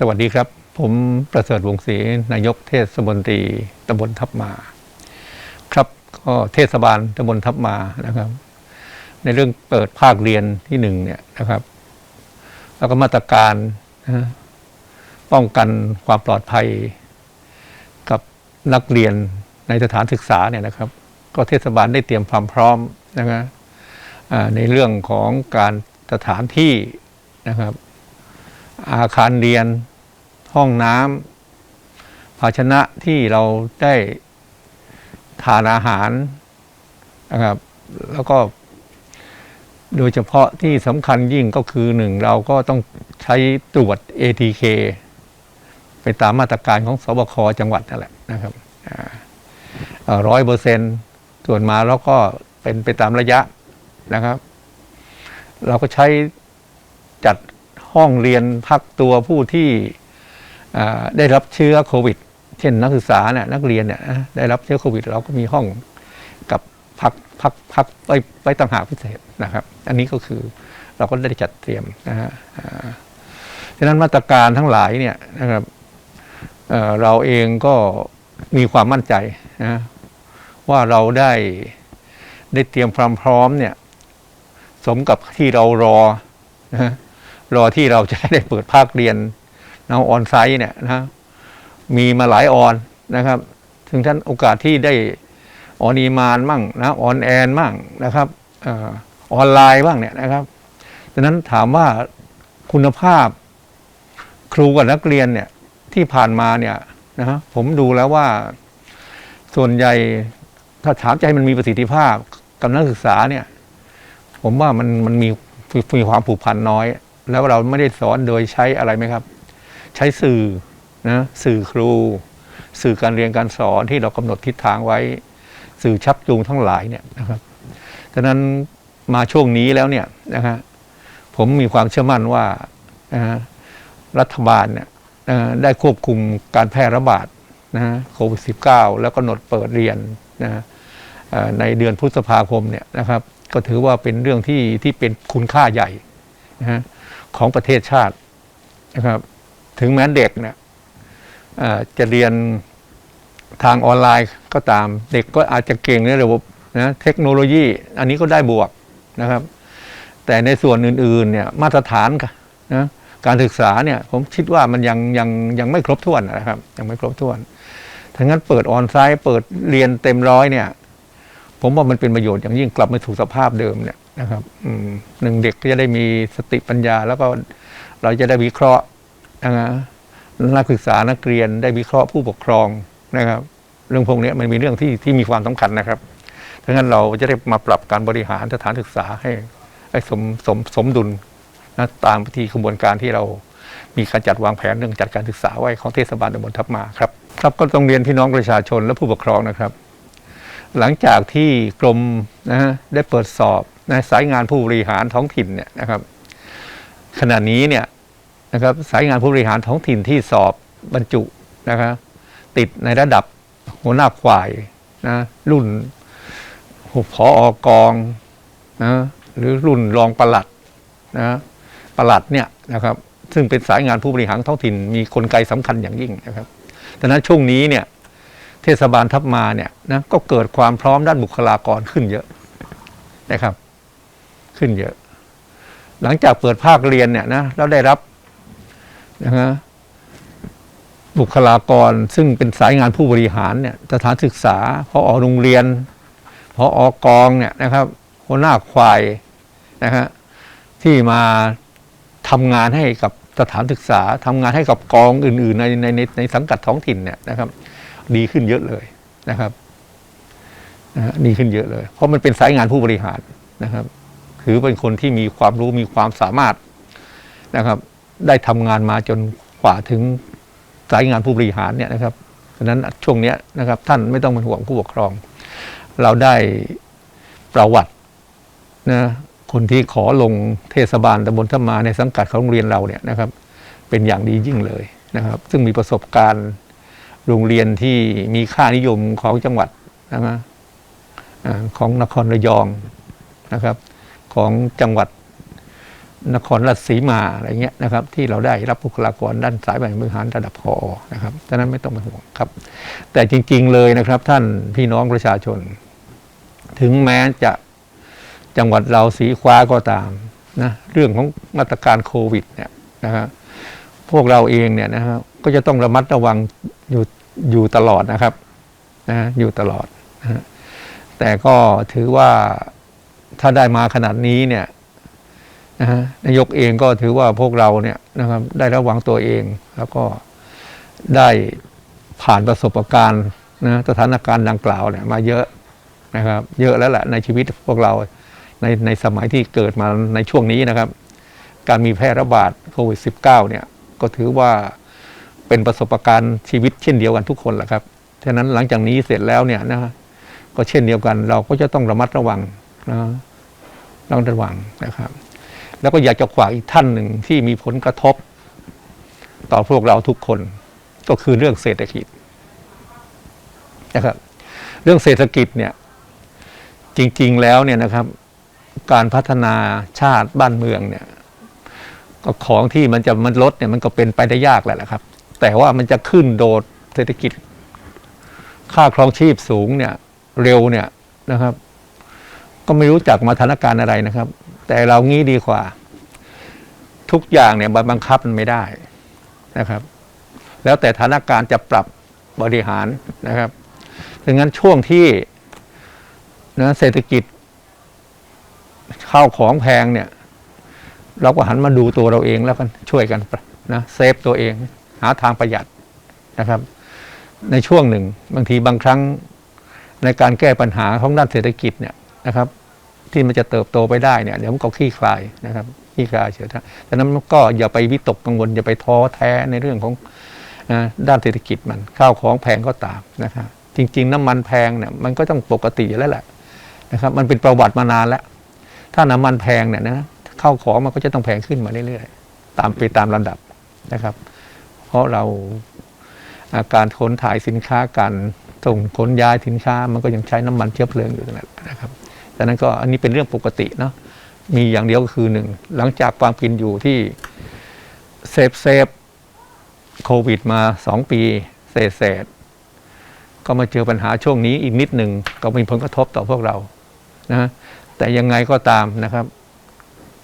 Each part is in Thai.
สวัสดีครับ ผมประเสริฐวงศรีนายกเทศมนตรีตำบลทับมา ครับก็เทศบาลตำบลทับมานะครับ ในเรื่องเปิดภาคเรียนที่หนึ่งเนี่ยนะครับ แล้วก็มาตรการนะป้องกันความปลอดภัย กับนักเรียนในสถานศึกษาเนี่ยนะครับ ก็เทศบาลได้เตรียมความพร้อมนะครับในเรื่องของการสถานที่นะครับ อาคารเรียน ห้องน้ำภาชนะที่เราได้ทานอาหารนะครับ แล้วก็โดยเฉพาะที่สำคัญยิ่งก็คือหนึ่งเราก็ต้องใช้ตรวจ ATK ไปตามมาตรการของสบคจังหวัดนั่นแหละนะครับร้อยเปอร์เซ็นต์ส่วนมาแล้วก็เป็นไปตามระยะนะครับ เราก็ใช้จัดห้องเรียนพักตัวผู้ที่ ได้รับเชื้อโควิด เช่นนักศึกษาเนี่ยนักเรียนเนี่ยได้รับเชื้อโควิด เราก็มีห้องกับพักพักพักไว้ไว้ต่างหากพิเศษนะครับ อันนี้ก็คือเราก็ได้จัดเตรียมนะฮะอ่าฉะนั้นมาตรการทั้งหลายเนี่ยนะครับเเราเองก็มีความมั่นใจนะว่าเราได้ได้เตรียมความพร้อมเนี่ย สมกับที่เรารอนะรอที่เราจะได้เปิดภาคเรียน นะออนไซต์เนี่ยนะมีมาหลายออนนะครับ ถึงท่านโอกาสที่ได้ออนีมานมั่งนะออนแอนมั่งนะครับออนไลน์บ้างเนี่ยนะครับดังนั้นถามว่าคุณภาพครูกับนักเรียนเนี่ยที่ผ่านมาเนี่ยนะฮะผมดูแล้วว่าส่วนใหญ่ถ้าถามใจมันมีประสิทธิภาพกับนักศึกษาเนี่ย ผมว่ามันมันมีมีความผูกพันน้อย แล้วเราไม่ได้สอนโดยใช้อะไรไหมครับ ใช้สื่อนะสื่อครู สื่อการเรียนการสอนที่เรากำหนดทิศทางไว้ สื่อชักจูงทั้งหลายเนี่ยนะครับดังนั้นมาช่วงนี้แล้วเนี่ยนะฮะผมมีความเชื่อมั่นว่ารัฐบาลเนี่ยได้ควบคุมการแพร่ระบาดนะโควิด -19 แล้วก็หนดเปิดเรียนนะในเดือนพฤษภาคมเนี่ยนะครับ ก็ถือว่าเป็นเรื่องที่ที่เป็นคุณค่าใหญ่นะของประเทศชาตินะครับ ถึงแม้เด็กเนี่ยจะเรียนทางออนไลน์ก็ตาม เด็กก็อาจจะเก่งในระบบนะเทคโนโลยี อันนี้ก็ได้บวกนะครับ แต่ในส่วนอื่นๆเนี่ยมาตรฐานนะการศึกษาเนี่ยผมคิดว่ามันยังยังยังไม่ครบถ้วนนะครับ ยังไม่ครบถ้วนทั้งนั้นเปิดออนไซต์เปิดเรียนเต็มร้อยเนี่ย ผมว่ามันเป็นประโยชน์อย่างยิ่งกลับมาสู่สภาพเดิมเนี่ยนะครับหนึ่งเด็กก็จะได้มีสติปัญญา แล้วก็เราจะได้วิเคราะห์ นะฮะนักศึกษานักเรียนได้วิเคราะห์ผู้ปกครองนะครับ เรื่องพวกนี้มันมีเรื่องที่ที่มีความสำคัญนะครับดังนั้นเราจะได้มาปรับการบริหารสถานศึกษาให้ให้สมสมสมดุลนะตามที่กระบวนการที่เรามีการจัดวางแผนเรื่องจัดการศึกษาไว้ของเทศบาลตำบลทับมาครับครับก็ต้องเรียนพี่น้องประชาชนและผู้ปกครองนะครับ หลังจากที่กรมนะฮะได้เปิดสอบนะสายงานผู้บริหารท้องถิ่นเนี่ยนะครับขณะนี้เนี่ย นะครับสายงานผู้บริหารท้องถิ่นที่สอบบรรจุนะครับติดในระดับหัวหน้าฝ่ายนะรุ่นผออกองนะหรือรุ่นรองประหลัดนะประหลัดเนี่ยนะครับซึ่งเป็นสายงานผู้บริหารท้องถิ่นมีกลไกสำคัญอย่างยิ่งนะครับดังนั้นช่วงนี้เนี่ยเทศบาลทับมาเนี่ยนะก็เกิดความพร้อมด้านบุคลากรขึ้นเยอะนะครับ ขึ้นเยอะ หลังจากเปิดภาคเรียนเนี่ยนะเราได้รับ นะฮะบุคลากรซึ่งเป็นสายงานผู้บริหารเนี่ยสถานศึกษาพออโรงเรียนพออกองเนี่ยนะครับหัวหน้าควายนะฮะที่มาทำงานให้กับสถานศึกษาทำงานให้กับกองอื่น ๆ ในในในในสังกัดท้องถิ่นเนี่ยนะครับ ดีขึ้นเยอะเลยนะครับนะฮะดีขึ้นเยอะเลย เพราะมันเป็นสายงานผู้บริหารนะครับ ถือเป็นคนที่มีความรู้มีความสามารถนะครับ ได้ทำงานมาจนกว่าถึงสายงานผู้บริหารเนี่ยนะครับฉะนั้นช่วงนี้นะครับท่านไม่ต้องเป็นห่วงผู้ปกครอง เราได้ประวัตินะคนที่ขอลงเทศบาลตำบลทับมาในสังกัดของโรงเรียนเราเนี่ยนะครับ เป็นอย่างดียิ่งเลยนะครับ ซึ่งมีประสบการณ์โรงเรียนที่มีค่านิยมของจังหวัดนะครับอาของนครระยองนะครับ ของจังหวัด นครราชสีมาอะไรเงี้ยนะครับที่เราได้รับบุคลากรด้านสายบริหารระดับพอนะครับฉะนั้นไม่ต้องเป็นห่วงครับ แต่จริงๆเลยนะครับ ท่านพี่น้องประชาชน ถึงแม้จะจังหวัดเราสีคว้าก็ตามนะเรื่องของมาตรการโควิดเนี่ยนะครับพวกเราเองเนี่ยนะครับก็จะต้องระมัดระวังอยู่อยู่ตลอดนะครับนะอยู่ตลอดนะแต่ก็ถือว่าถ้าได้มาขนาดนี้เนี่ย นะฮะนายกเองก็ถือว่าพวกเราเนี่ยนะครับได้ระวังตัวเองแล้วก็ได้ผ่านประสบการณ์นะสถานการณ์ดังกล่าวเนี่ยมาเยอะนะครับ เยอะแล้วแหละในชีวิตพวกเราในในสมัยที่เกิดมาในช่วงนี้นะครับ การมีแพร่ระบาดโควิด -19 เนี่ยก็ถือว่าเป็นประสบการณ์ชีวิตเช่นเดียวกันทุกคนแหละครับฉะนั้นหลังจากนี้เสร็จแล้วเนี่ยนะก็เช่นเดียวกัน เราก็จะต้องระมัดระวังนะต้องระวังนะครับ แล้วก็อยากจะฝากอีกท่านหนึ่งที่มีผลกระทบ ต่อพวกเราทุกคน ก็คือเรื่องเศรษฐกิจนะครับ เรื่องเศรษฐกิจเนี่ย จริง ๆ แล้วเนี่ยนะครับ การพัฒนาชาติบ้านเมืองเนี่ยก็ของที่มันจะมันลดเนี่ยมันก็เป็นไปได้ยากแหละครับ แต่ว่ามันจะขึ้นโดดเศรษฐกิจ ค่าครองชีพสูงเนี่ย เร็วเนี่ยนะครับ ก็ไม่รู้จักมาสถานการณ์อะไรนะครับ แต่เรางี้ดีกว่า ทุกอย่างเนี่ยบังคับมันไม่ได้นะครับ แล้วแต่สถานการณ์จะปรับบริหารนะครับดังนั้นช่วงที่นะเศรษฐกิจข้าวของแพงเนี่ย เราก็หันมาดูตัวเราเองแล้วกันช่วยกันนะเซฟตัวเอง หาทางประหยัดนะครับ ในช่วงหนึ่งบางทีบางครั้งในการแก้ปัญหาของด้านเศรษฐกิจเนี่ยนะครับ ที่มันจะเติบโตไปได้เนี่ยเดี๋ยวมันก็คลี่คลายนะครับคลี่คลายเฉยๆดังนั้นก็อย่าไปวิตกกังวลอย่าไปท้อแท้ในเรื่องของด้านเศรษฐกิจมันข้าวของแพงก็ตามนะครับจริง ๆ น้ำมันแพงเนี่ยมันก็ต้องปกติอยู่แล้วแหละนะครับมันเป็นประวัติมานานแล้ว ถ้าน้ำมันแพงเนี่ยนะข้าวของมันก็จะต้องแพงขึ้นมาเรื่อยๆตามไปตามลำดับนะครับ เพราะเราอาการขนถ่ายสินค้าการส่งขนย้ายสินค้ามันก็ยังใช้น้ำมันเชื้อเพลิงอยู่นั่นแหละนะครับ ดังนั้นก็อันนี้เป็นเรื่องปกติเนาะมีอย่างเดียวก็คือหนึ่งหลังจากความกินอยู่ที่เซฟเซฟโควิดมาสองปีเศษเศษก็มาเจอปัญหาช่วงนี้อีกนิดหนึ่งก็มีผลกระทบต่อพวกเรานะแต่ยังไงก็ตามนะครับ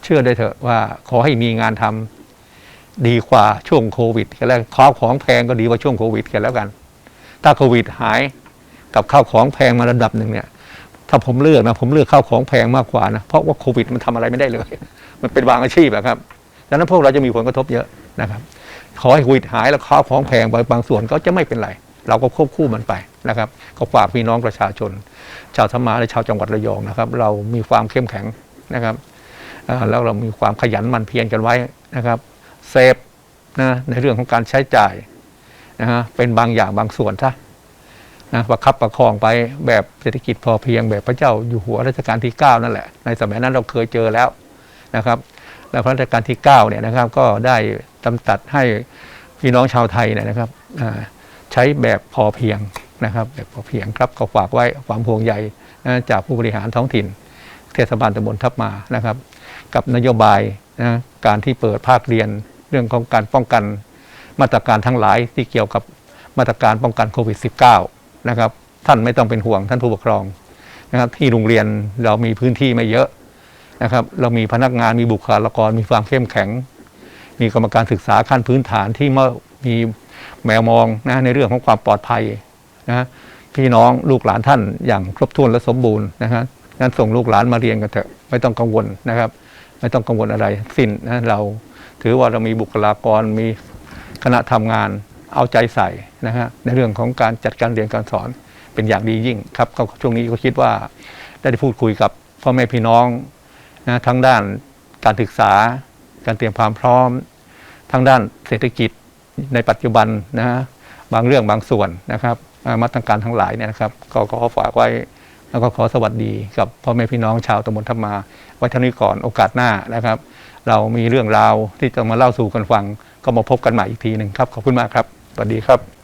เชื่อได้เถอะว่าขอให้มีงานทำดีกว่าช่วงโควิดกันแล้วข้าวของแพงก็ดีกว่าช่วงโควิดกันแล้วกัน ถ้าโควิดหายกับข้าวของแพงมาระดับหนึ่งเนี่ย ถ้าผมเลือกนะผมเลือกข้าวของแพงมากกว่านะเพราะว่าโควิดมันทำอะไรไม่ได้เลย มันเป็นบางอาชีพอะครับดังนั้นพวกเราจะมีผลกระทบเยอะนะครับขอให้โควิดหายแล้วข้าวของแพงบางบางส่วนก็จะไม่เป็นไร เราก็ควบคู่มันไปนะครับก็ฝากพี่น้องประชาชน ชาวธรรมาและชาวจังหวัดระยองนะครับ เรามีความเข้มแข็งนะครับแล้วเรามีความขยันมันเพียรกันไว้นะครับเซฟนะในเรื่องของการใช้จ่ายนะฮะเป็นบางอย่างบางส่วนซะ นะประคับประคองไปแบบเศรษฐกิจพอเพียงแบบพระเจ้าอยู่หัวรัชกาลที่ 9 นั่นแหละ ในสมัยนั้นเราเคยเจอแล้วนะครับ แล้วพระรัชกาลที่9เนี่ยนะครับก็ได้จำตัดให้พี่น้องชาวไทยเนี่ยนะครับใช้แบบพอเพียงนะครับ แบบพอเพียงครับก็ฝากไว้ความห่วงใยนะจากผู้บริหารท้องถิ่น เทศบาลตำบลทับมานะครับ กับนโยบายนะการที่เปิดภาคเรียนเรื่องของการป้องกันมาตรการทั้งหลายที่เกี่ยวกับมาตรการป้องกันโควิด -19 นะครับ ท่านไม่ต้องเป็นห่วงท่านผู้ปกครองนะครับ ที่โรงเรียนเรามีพื้นที่ไม่เยอะนะครับ เรามีพนักงานมีบุคลากรมีความเข้มแข็ง มีกรรมการศึกษาขั้นพื้นฐานที่เมื่อมีแมวมองนะในเรื่องของความปลอดภัยนะพี่น้องลูกหลานท่านอย่างครบถ้วนและสมบูรณ์นะครับงั้นส่งลูกหลานมาเรียนกันเถอะไม่ต้องกังวลนะครับ ไม่ต้องกังวลอะไรสิ้นนะเราถือว่าเรามีบุคลากรมีคณะทำงาน เอาใจใส่นะฮะในเรื่องของการจัดการเรียนการสอนเป็นอย่างดียิ่งครับก็ช่วงนี้ก็คิดว่าได้พูดคุยกับพ่อแม่พี่น้องนะทั้งด้านการศึกษา การเตรียมความพร้อม ทั้งด้านเศรษฐกิจในปัจจุบันนะฮะบางเรื่องบางส่วนนะครับมาตรการทั้งหลายเนี่ยนะครับก็ขอฝากไว้แล้วก็ขอสวัสดีกับพ่อแม่พี่น้องชาวตำบลทับมาไว้เท่านี้ก่อนโอกาสหน้านะครับ เรามีเรื่องราวที่จะมาเล่าสู่กันฟัง ก็มาพบกันใหม่อีกทีหนึ่งครับ ขอบคุณมากครับ สวัสดีครับ